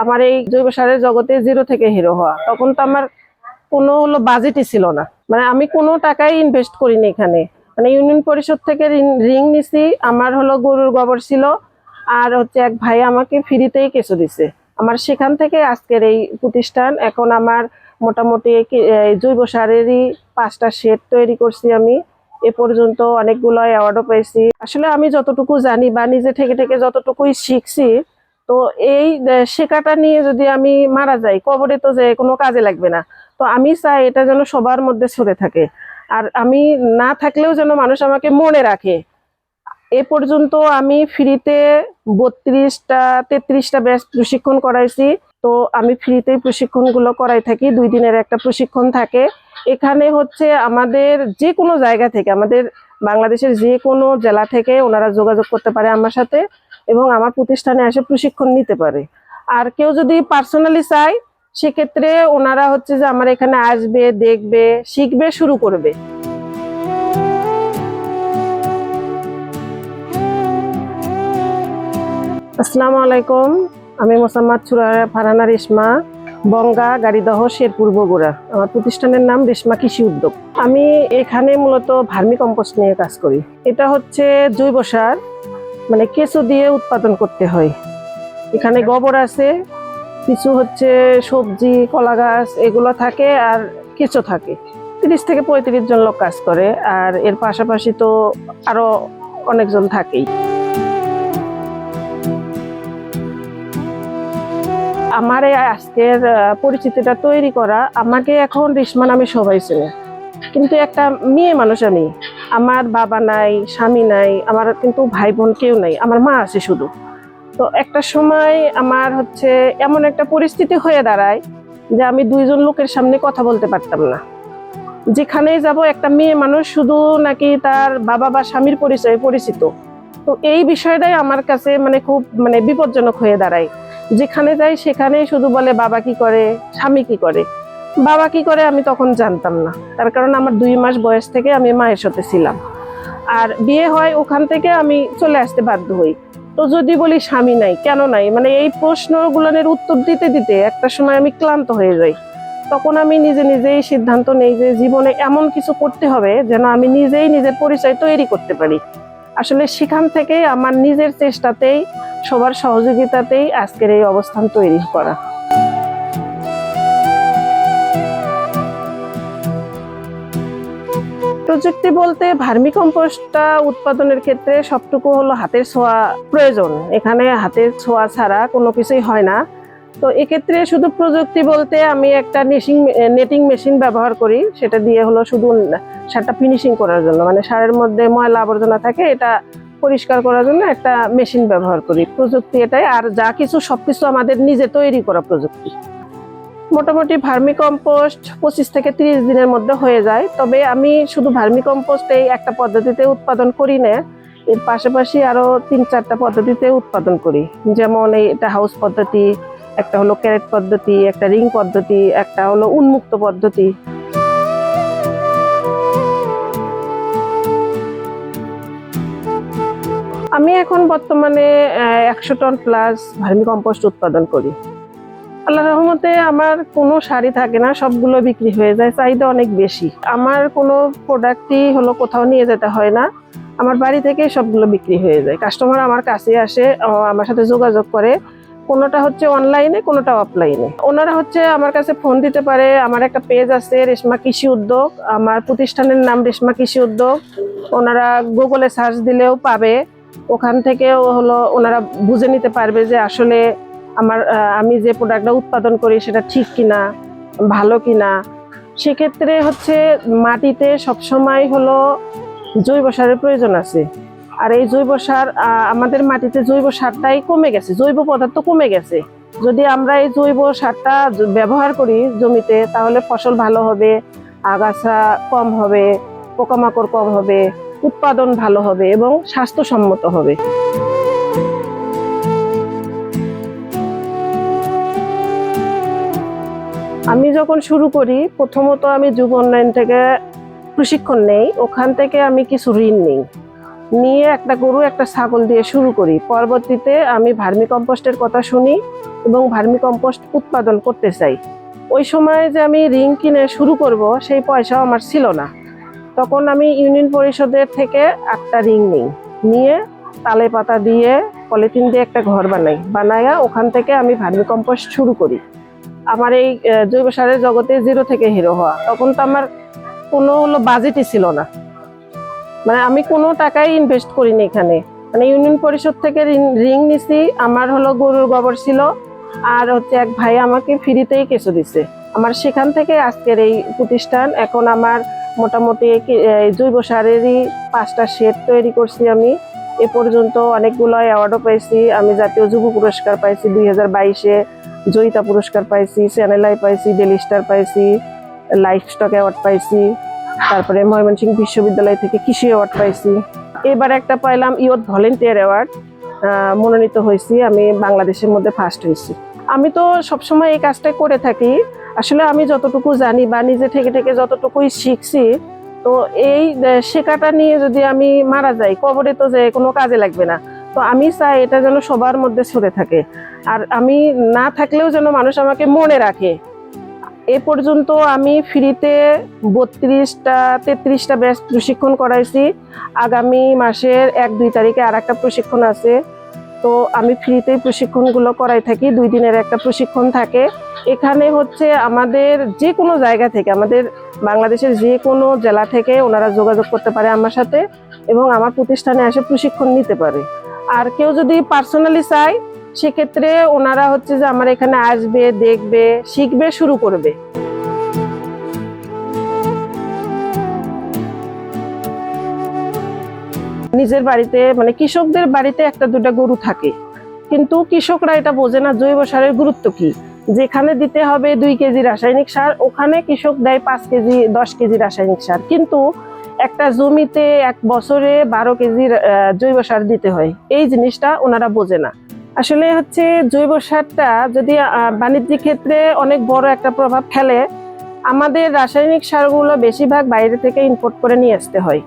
আমার এই জৈব সারের জগতে জিরো থেকে হিরো হওয়া। তখন তো আমার কোনো হলো বাজেটই ছিল না। মানে আমি কোনো টাকাই ইনভেস্ট করিনি এখানে। মানে ইউনিয়ন পরিষদ থেকে ঋণ নিছি, আমার হলো গরুর গোবর ছিল, আর হচ্ছে এক ভাই আমাকে ফ্রিতেই কেঁচো দিছে। আমার সেখান থেকে আজকের এই প্রতিষ্ঠান, এখন আমার মোটামুটি জৈব সারেরই পাঁচটা শেড তৈরি করছি আমি। এ পর্যন্ত অনেকগুলো অ্যাওয়ার্ডও পেয়েছি আসলে আমি যতটুকু জানি বা নিজে থেকে থেকে যতটুকুই শিখছি তো এই শেখাটা নিয়ে যদি আমি মারা যাই, কবরে তো যে কোনো কাজে লাগবে না। তো আমি চাই এটা যেন সবার মধ্যে ছড়ে থাকে। আর আমি না থাকলেও যেন মানুষ আমাকে মনে রাখে। এ পর্যন্ত আমি ফ্রিতে বত্রিশটা, তেত্রিশটা ব্যাচ প্রশিক্ষণ করাইছি। তো আমি ফ্রিতে প্রশিক্ষণগুলো করাই থাকি। দুই দিনের একটা প্রশিক্ষণ থাকে। এখানে হচ্ছে আমাদের যে কোনো জায়গা থেকে, আমাদের বাংলাদেশের যে কোনো জেলা থেকে ওনারা যোগাযোগ করতে পারে আমার সাথে। এবং আমার প্রতিষ্ঠানে এসে প্রশিক্ষণ নিতে পারে। আর কেউ যদি পার্সোনালি চায়, সেক্ষেত্রে ওনারা হচ্ছে যে আমার এখানে আসবে, দেখবে, শিখবে, শুরু করবে। আসসালামু আলাইকুম, আমি মোসাম্মদ চুরারা ফারানা রেশমা, বঙ্গা, গাড়িদহ, শেরপুর, বগুড়া। আমার প্রতিষ্ঠানের নাম রেশমা কৃষি উদ্যোগ। আমি এখানে মূলত ভার্মি কম্পোস্ট নিয়ে কাজ করি। এটা হচ্ছে জৈব সার। মানে কেঁচো দিয়ে উৎপাদন করতে হয়। এখানে গোবর আছে কিছু হচ্ছে সবজি কলা গাছ এগুলো থাকে আর কেঁচো থাকে। তিরিশ থেকে পঁয়ত্রিশ জন লোক কাজ করে আর এর পাশাপাশি তো আরও অনেকজন থাকেই। আমার এই আজকের পরিচিতিটা তৈরি করা আমাকে এখন রেশমা নামে সবাই চেনে। কিন্তু একটা মেয়ে মানুষ আমি। আমার বাবা নাই, স্বামী নাই, আমার কিন্তু ভাই বোন কেউ নাই, আমার মা আছে শুধু। তো একটা সময় আমার হচ্ছে এমন একটা পরিস্থিতি হয়ে দাঁড়ায় যে আমি দুইজন লোকের সামনে কথা বলতে পারতাম না। যেখানেই যাব একটা মেয়ে মানুষ শুধু নাকি তার বাবা বা স্বামীর পরিচয়ে পরিচিত। তো এই বিষয়টাই আমার কাছে মানে খুব মানে বিপজ্জনক হয়ে দাঁড়ায়। যেখানে যাই সেখানেই শুধু বলে বাবা কি করে, স্বামী কি করে। বাবা কি করে আমি তখন জানতাম না। তার কারণ আমার দুই মাস বয়স থেকে আমি মায়ের সাথে ছিলাম। আর বিয়ে হয় ওখান থেকে আমি চলে আসতে বাধ্য হই। তো যদি বলি স্বামী নাই, কেন নাই? মানে এই প্রশ্নগুলোর উত্তর দিতে দিতে একটা সময় আমি ক্লান্ত হয়ে যাই। তখন আমি নিজে নিজেই সিদ্ধান্ত নেই যে জীবনে এমন কিছু করতে হবে যেন আমি নিজেই নিজের পরিচয় তৈরি করতে পারি। আসলে সেখান থেকেই আমার নিজের চেষ্টাতেই, সবার সহযোগিতাতেই আজকের এই অবস্থান তৈরি করা। প্রযুক্তি বলতে ভার্মি কম্পোস্টটা উৎপাদনের ক্ষেত্রে সবটুকু হলো হাতের ছোঁয়া প্রয়োজন। এখানে হাতের ছোঁয়া ছাড়া কোনো কিছুই হয় না। তো এক্ষেত্রে শুধু প্রযুক্তি বলতে আমি একটা নেশিং, নেটিং মেশিন ব্যবহার করি। সেটা দিয়ে হলো শুধু সারটা ফিনিশিং করার জন্য। মানে সারের মধ্যে ময়লা আবর্জনা থাকে, এটা পরিষ্কার করার জন্য একটা মেশিন ব্যবহার করি। প্রযুক্তি এটাই। আর যা কিছু সব কিছু আমাদের নিজে তৈরি করা প্রযুক্তি। মোটামুটি ভার্মি কম্পোস্ট পঁচিশ থেকে তিরিশ দিনের মধ্যে হয়ে যায়। তবে আমি শুধু ভার্মি কম্পোস্ট এই একটা পদ্ধতিতে উৎপাদন করি না, এর পাশাপাশি আরও তিন চারটা পদ্ধতিতে উৎপাদন করি। যেমন এই এটা হাউস পদ্ধতি, একটা হলো ক্যারেট পদ্ধতি, একটা রিং পদ্ধতি, একটা হলো উন্মুক্ত পদ্ধতি। আমি এখন বর্তমানে একশো টন প্লাস ভার্মি কম্পোস্ট উৎপাদন করি। আল্লাহ রহমতে আমার কোনো শাড়ি থাকে না, সবগুলো বিক্রি হয়ে যায়, চাহিদা অনেক বেশি। আমার কোনো প্রোডাক্টই হলো কোথাও নিয়ে যেতে হয় না। আমার বাড়ি থেকে সবগুলো বিক্রি হয়ে যায়। কাস্টমার আমার কাছে আসে আমার সাথে যোগাযোগ করে। কোনোটা হচ্ছে অনলাইনে, কোনোটা অফলাইনে। ওনারা হচ্ছে আমার কাছে ফোন দিতে পারে, আমার একটা পেজ আছে, রেশমা কৃষি উদ্যোগ। আমার প্রতিষ্ঠানের নাম রেশমা কৃষি উদ্যোগ। ওনারা গুগলে সার্চ দিলেও পাবে। ওখান থেকেও হলো ওনারা বুঝে নিতে পারবে যে আসলে আমার আমি যে প্রোডাক্টটা উৎপাদন করি সেটা ঠিক কিনা, ভালো কিনা, সেক্ষেত্রে হচ্ছে মাটিতে সবসময় হলো জৈব সারের প্রয়োজন আছে। আর এই জৈব সার আমাদের মাটিতে জৈব সারটাই কমে গেছে, জৈব পদার্থ কমে গেছে। যদি আমরা এই জৈব সারটা ব্যবহার করি জমিতে, তাহলে ফসল ভালো হবে, আগাছা কম হবে, পোকামাকড় কম হবে, উৎপাদন ভালো হবে এবং স্বাস্থ্যসম্মত হবে। আমি যখন শুরু করি, প্রথমত আমি যুব উন্নয়ন থেকে প্রশিক্ষণ নেই। ওখান থেকে আমি কিছু ঋণ নিই। নিয়ে একটা গরু, একটা ছাগল দিয়ে শুরু করি। পরবর্তীতে আমি ভার্মি কম্পোস্টের কথা শুনি এবং ভার্মি কম্পোস্ট উৎপাদন করতে চাই। ওই সময় যে আমি রিং কিনে শুরু করব, সেই পয়সাও আমার ছিল না। তখন আমি ইউনিয়ন পরিষদের থেকে একটা রিং নিই। নিয়ে তালে পাতা দিয়ে, পলিথিন দিয়ে একটা ঘর বানাই। বানায়া ওখান থেকে আমি ভার্মি কম্পোস্ট শুরু করি। আমার এই জৈব সারের জগতে জিরো থেকে হিরো হওয়া। তখন তো আমার কোনো হলো বাজেটই ছিল না। মানে আমি কোনো টাকাই ইনভেস্ট করিনি এখানে। মানে ইউনিয়ন পরিষদ থেকে রিং নিছি, আমার হলো গরুর গোবর ছিল, আর হচ্ছে এক ভাই আমাকে ফ্রিতেই কেঁচো দিছে। আমার সেখান থেকে আজকের এই প্রতিষ্ঠান, এখন আমার মোটামুটি জৈব সারেরই পাঁচটা শেড তৈরি করছি আমি। এ পর্যন্ত অনেকগুলো অ্যাওয়ার্ডও পাইছি আমি জাতীয় যুব পুরস্কার পাইছি দুই হাজার বাইশে। জয়িতা পুরস্কার পাইছি চ্যানেলাই পাইছি ডেলি স্টার পাইছি লাইফ স্টক অ্যাওয়ার্ড পাইছি, তারপরে ময়মনসিংহ বিশ্ববিদ্যালয় থেকে কৃষি অ্যাওয়ার্ড পাইছি। এবার একটা পাইলাম ইয়থ ভলেন্টিয়ার অ্যাওয়ার্ড মনোনীত হয়েছি, আমি বাংলাদেশের মধ্যে ফার্স্ট হয়েছি। আমি তো সবসময় এই কাজটা করে থাকি। আসলে আমি যতটুকু জানি বা নিজে থেকে থেকে যতটুকুই শিখছি, তো এই শেখাটা নিয়ে যদি আমি মারা যাই, কবরে তো যে কোনো কাজে লাগবে না। তো আমি চাই এটা যেন সবার মধ্যে ছড়ে থাকে। আর আমি না থাকলেও যেন মানুষ আমাকে মনে রাখে। এ পর্যন্ত আমি ফ্রিতে বত্রিশটা, তেত্রিশটা ব্যাচ প্রশিক্ষণ করাইছি। আগামী মাসের এক, দুই তারিখে আর একটা প্রশিক্ষণ আছে। তো আমি ফ্রিতে প্রশিক্ষণগুলো করাই থাকি। দুই দিনের একটা প্রশিক্ষণ থাকে। এখানে হচ্ছে আমাদের যে কোনো জায়গা থেকে, আমাদের বাংলাদেশের যে কোনো জেলা থেকে ওনারা যোগাযোগ করতে পারে আমার সাথে এবং আমার প্রতিষ্ঠানে এসে প্রশিক্ষণ নিতে পারে। আর কেউ যদি পার্সোনালি চায়, সেক্ষেত্রে ওনারা হচ্ছে যে আমার এখানে আসবে, দেখবে, শিখবে, শুরু করবে। নিজের বাড়িতে মানে কৃষকদের বাড়িতে একটা দুটা গরু থাকে। কিন্তু কৃষকরা এটা বোঝে না, জৈব সারের গুরুত্ব কি? যেখানে দিতে হবে দুই কেজি রাসায়নিক সার, ওখানে কৃষক দেয় পাঁচ কেজি, দশ কেজি রাসায়নিক সার। কিন্তু একটা জমিতে এক বছরে বারো কেজি জৈব সার দিতে হয়। এই জিনিসটা ওনারা বোঝে না। আসলে হচ্ছে জৈব সারটা যদি বাণিজ্যিক ক্ষেত্রে অনেক বড় একটা প্রভাব ফেলে, আমাদের রাসায়নিক সারগুলো বেশিরভাগ বাইরে থেকে ইম্পোর্ট করে নিয়ে আসতে হয়।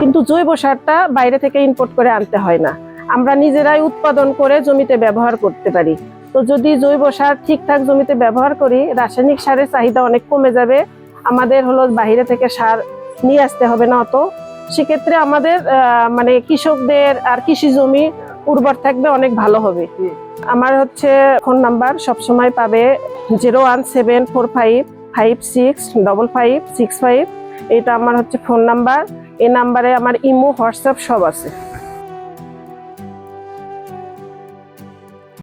কিন্তু জৈব সারটা বাইরে থেকে ইম্পোর্ট করে আনতে হয় না। আমরা নিজেরাই উৎপাদন করে জমিতে ব্যবহার করতে পারি। তো যদি জৈব সার ঠিকঠাক জমিতে ব্যবহার করি, রাসায়নিক সারের চাহিদা অনেক কমে যাবে। আমাদের হলো বাইরে থেকে সার নিয়ে আসতে হবে না অত। সেক্ষেত্রে আমাদের মানে কৃষকদের আর কৃষি জমি উর্বর থাকবে অনেক ভালো হবে। আমার হচ্ছে ফোন নাম্বার সবসময় পাবে zero one seven four five five six double five six five. এটা আমার হচ্ছে ফোন নাম্বার। এই নাম্বারে আমার ইমো হোয়াটসঅ্যাপ সব আছে।